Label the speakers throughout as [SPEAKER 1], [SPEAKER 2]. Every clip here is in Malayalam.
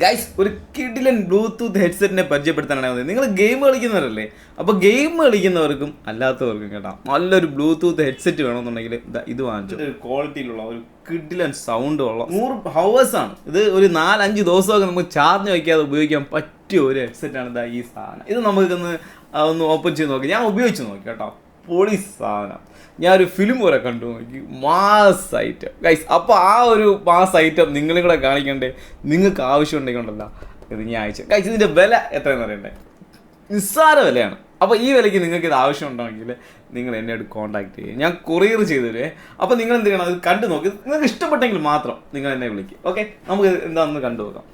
[SPEAKER 1] ഗൈസ് ഒരു കിഡിലൻ ബ്ലൂടൂത്ത് ഹെഡ്സെറ്റിനെ പരിചയപ്പെടുത്താനാണ് വന്നത്. നിങ്ങൾ ഗെയിം കളിക്കുന്നവരല്ലേ? അപ്പോൾ ഗെയിം കളിക്കുന്നവർക്കും അല്ലാത്തവർക്കും കേട്ടോ നല്ലൊരു ബ്ലൂടൂത്ത് ഹെഡ്സെറ്റ് വേണമെന്നുണ്ടെങ്കിൽ ഇത് വാങ്ങിച്ചു. ഒരു ക്വാളിറ്റിയിലുള്ള ഒരു കിഡിലൻ സൗണ്ട് ഉള്ള നൂറ് ഹവേഴ്സ് ആണ്. ഇത് ഒരു നാലഞ്ച് ദിവസമൊക്കെ നമുക്ക് ചാർജ് വയ്ക്കാതെ ഉപയോഗിക്കാൻ പറ്റിയ ഒരു ഹെഡ്സെറ്റാണ് ഇതാ ഈ സാധനം. ഇത് നമുക്കൊന്ന് ഒന്ന് ഓപ്പൺ ചെയ്ത് നോക്കി. ഞാൻ ഉപയോഗിച്ച് നോക്കി കേട്ടോ. പൊളി സാധനം. ഞാൻ ഒരു ഫിലിം വരെ കണ്ടു നോക്കി. മാസ് ഐറ്റം ഗൈസ് അപ്പോൾ ആ ഒരു മാസ് ഐറ്റം നിങ്ങളും കൂടെ കാണിക്കണ്ടേ? നിങ്ങൾക്ക് ആവശ്യം ഉണ്ടെങ്കിലുണ്ടല്ലോ ഇത് ഞാൻ അയച്ചു ഗൈസ് ഇതിന്റെ വില എത്രയെന്ന് അറിയണ്ടേ? നിസ്സാര വിലയാണ്. അപ്പോൾ ഈ വിലയ്ക്ക് നിങ്ങൾക്ക് ഇത് ആവശ്യം ഉണ്ടെങ്കിൽ നിങ്ങൾ എന്നോട് കോൺടാക്ട് ചെയ്യും. ഞാൻ കൊറിയർ ചെയ്തു അപ്പോൾ നിങ്ങൾ എന്ത് ചെയ്യണം? അത് കണ്ടു നോക്കി. നിങ്ങൾക്ക് ഇഷ്ടപ്പെട്ടെങ്കിൽ മാത്രം നിങ്ങൾ എന്നെ വിളിക്കും. ഓക്കെ നമുക്ക് എന്താണെന്ന് കണ്ടു നോക്കാം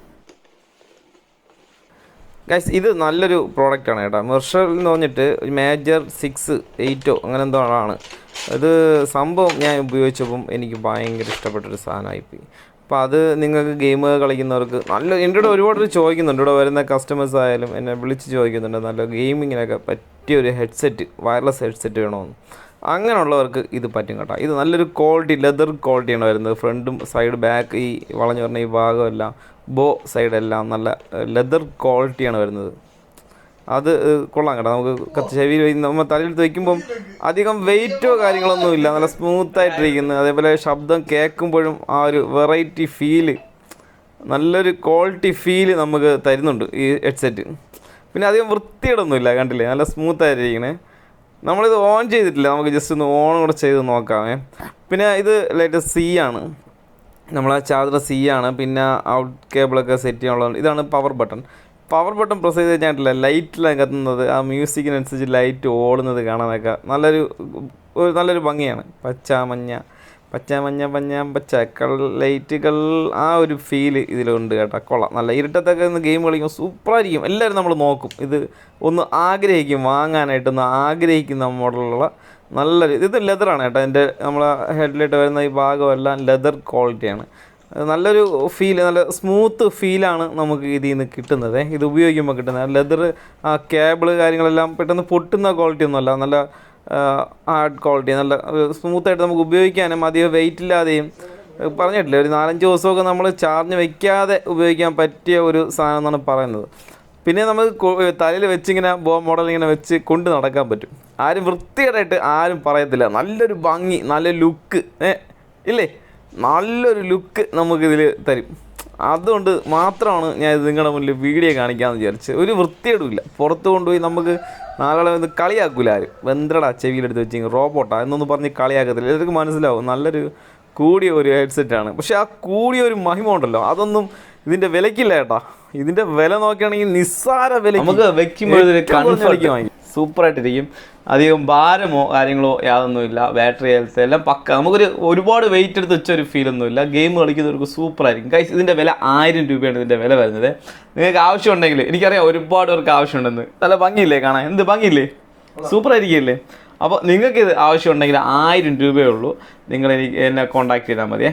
[SPEAKER 2] ഗൈസ് ഇത് നല്ലൊരു പ്രോഡക്റ്റാണ് കേട്ടോ. മെർഷൽ എന്ന് പറഞ്ഞിട്ട് ഒരു മേജർ സിക്സ് എയ്റ്റോ അങ്ങനെ എന്തോ ആണ്. ഇത് സംഭവം ഞാൻ ഉപയോഗിച്ചപ്പം എനിക്ക് ഭയങ്കര ഇഷ്ടപ്പെട്ടൊരു സാധനമായിപ്പോയി അപ്പോൾ അത് നിങ്ങൾക്ക് ഗെയിം കളിക്കുന്നവർക്ക് നല്ല എന്റെ കൂടെ ഒരുപാട് ചോദിക്കുന്നുണ്ട്. ഇവിടെ വരുന്ന കസ്റ്റമേഴ്സ് ആയാലും എന്നെ വിളിച്ച് ചോദിക്കുന്നുണ്ട്. നല്ല ഗെയിമിങ്ങിനൊക്കെ പറ്റിയ ഒരു ഹെഡ്സെറ്റ് വയർലെസ് ഹെഡ്സെറ്റ് വേണമെന്ന് അങ്ങനെയുള്ളവർക്ക് ഇത് പറ്റും കേട്ടോ. ഇത് നല്ലൊരു ക്വാളിറ്റി ലെതർ ക്വാളിറ്റിയാണ് വരുന്നത്. ഫ്രണ്ടും സൈഡ് ബാക്ക് ഈ വളഞ്ഞു പറഞ്ഞ ഈ ഭാഗമെല്ലാം ബോ സൈഡെല്ലാം നല്ല ലെതർ ക്വാളിറ്റിയാണ് വരുന്നത്. അത് കൊള്ളാം കേട്ടോ. നമുക്ക് കത്ത് ചെവിയിൽ വയ്ക്കുന്ന നമ്മൾ തലയിൽ വയ്ക്കുമ്പം അധികം വെയിറ്റോ കാര്യങ്ങളൊന്നും ഇല്ല. നല്ല സ്മൂത്തായിട്ടിരിക്കുന്നത് അതേപോലെ ശബ്ദം കേൾക്കുമ്പോഴും ആ ഒരു വെറൈറ്റി ഫീൽ നല്ലൊരു ക്വാളിറ്റി ഫീൽ നമുക്ക് തരുന്നുണ്ട് ഈ ഹെഡ്സെറ്റ് പിന്നെ അധികം വൃത്തിയിടൊന്നുമില്ല കണ്ടില്ലേ? നല്ല സ്മൂത്തായിട്ടിരിക്കണേ നമ്മളിത് ഓൺ ചെയ്തിട്ടില്ല. നമുക്ക് ജസ്റ്റ് ഒന്ന് ഓൺ കൂടെ ചെയ്ത് നോക്കാമേ. പിന്നെ ഇത് ലേറ്റസ്റ്റ് സി ആണ്. നമ്മളെ ചാർജർ സി ആണ്. പിന്നെ ഔട്ട് കേബിളൊക്കെ സെറ്റ് ചെയ്യാനുള്ളത് ഇതാണ് power button power button press ചെയ്ത് കഴിഞ്ഞിട്ടില്ല. ലൈറ്റിലാണ് കത്തുന്നത് ആ മ്യൂസിക്കിനനുസരിച്ച് ലൈറ്റ് ഓടുന്നത് കാണാനൊക്കെ നല്ലൊരു നല്ലൊരു ഭംഗിയാണ്. പച്ച മഞ്ഞ. പച്ച മഞ്ഞ പഞ്ഞ പച്ച കൾ ലൈറ്റുകൾ ആ ഒരു ഫീൽ ഇതിലുണ്ട് കേട്ടോ. കൊള്ളാം. നല്ല ഇരുട്ടത്തൊക്കെ ഒന്ന് ഗെയിം കളിക്കുമ്പോൾ സൂപ്പറായിരിക്കും എല്ലാവരും നമ്മൾ നോക്കും. ഇത് ഒന്ന് ആഗ്രഹിക്കും. വാങ്ങാനായിട്ട് ഒന്ന് ആഗ്രഹിക്കുന്ന മോഡലുള്ള നല്ലൊരു ഇത് ലെതറാണ് കേട്ടോ. എന്റെ നമ്മളെ ഹെഡിലിട്ട് വരുന്ന ഈ ഭാഗമെല്ലാം ലെതർ ക്വാളിറ്റിയാണ് നല്ലൊരു ഫീൽ നല്ല സ്മൂത്ത് ഫീലാണ് നമുക്ക് ഇതിൽ നിന്ന് കിട്ടുന്നത്. ഇത് ഉപയോഗിക്കുമ്പോൾ കിട്ടുന്നത്. ലെതർ ആ കേബിൾ കാര്യങ്ങളെല്ലാം പെട്ടെന്ന് പൊട്ടുന്ന ക്വാളിറ്റി ഒന്നുമല്ല. നല്ല ഹാർഡ് ക്വാളിറ്റി നല്ല സ്മൂത്തായിട്ട് നമുക്ക് ഉപയോഗിക്കാനും അധികം വെയിറ്റ് ഇല്ലാതെയും പറഞ്ഞിട്ടില്ല ഒരു നാലഞ്ച് ദിവസമൊക്കെ നമ്മൾ ചാർജ് വെക്കാതെ ഉപയോഗിക്കാൻ പറ്റിയ ഒരു സാധനം എന്നാണ് പറയുന്നത്. പിന്നെ നമ്മൾ തലയിൽ വെച്ചിങ്ങനെ ബോ മോഡൽ ഇങ്ങനെ വെച്ച് കൊണ്ട് നടക്കാൻ പറ്റും. ആരും വൃത്തികേടായിട്ട് ആരും പറയത്തില്ല. നല്ലൊരു ഭംഗി നല്ല ലുക്ക് ഏ ഇല്ലേ? നല്ലൊരു ലുക്ക് നമുക്കിതിൽ തരും. അതുകൊണ്ട് മാത്രമാണ് ഞാൻ ഇത് നിങ്ങളുടെ മുന്നിൽ വീഡിയോ കാണിക്കാമെന്ന് വിചാരിച്ച് ഒരു വൃത്തിയേടുമില്ല പുറത്ത് കൊണ്ടുപോയി നമുക്ക് നാളെ ഇത് കളിയാക്കൂല ആരും വെന്തട ചെവിയിലെടുത്ത് വെച്ചെങ്കിൽ റോബോട്ടാ എന്നൊന്നും പറഞ്ഞ് കളിയാക്കത്തില്ല. ഇതൊക്കെ മനസ്സിലാവും. നല്ലൊരു കൂടിയ ഒരു ഹെഡ്സെറ്റാണ് പക്ഷെ ആ കൂടിയ ഒരു മഹിമ ഉണ്ടല്ലോ. അതൊന്നും ഇതിന്റെ വിലക്കില്ല ഏട്ടാ. ഇതിന്റെ വില നോക്കുകയാണെങ്കിൽ നിസ്സാര വില
[SPEAKER 1] നമുക്ക് കംഫർട്ട് സൂപ്പറായിട്ടിരിക്കും അധികം ഭാരമോ കാര്യങ്ങളോ യാതൊന്നുമില്ല ബാറ്ററി ഹെൽത്ത് എല്ലാം പക്ക. നമുക്കൊരു ഒരുപാട് വെയിറ്റ് എടുത്ത് വെച്ച ഒരു ഫീലൊന്നുമില്ല ഗെയിം കളിക്കുന്നവർക്ക് സൂപ്പറായിരിക്കും കൈസ് ഇതിന്റെ വില ആയിരം രൂപയാണ് ഇതിന്റെ വില വരുന്നത്. നിങ്ങൾക്ക് ആവശ്യമുണ്ടെങ്കിൽ എനിക്കറിയാം ഒരുപാട് പേർക്ക് ആവശ്യമുണ്ടെന്ന്. നല്ല ഭംഗിയില്ലേ കാണാൻ? എന്ത് ഭംഗിയില്ലേ? സൂപ്പറായിരിക്കില്ലേ അപ്പോൾ നിങ്ങൾക്ക് ഇത് ആവശ്യമുണ്ടെങ്കിൽ ആയിരം രൂപയേ ഉള്ളൂ. നിങ്ങൾ എനിക്ക് എന്നെ കോൺടാക്ട് ചെയ്താൽ മതിയേ.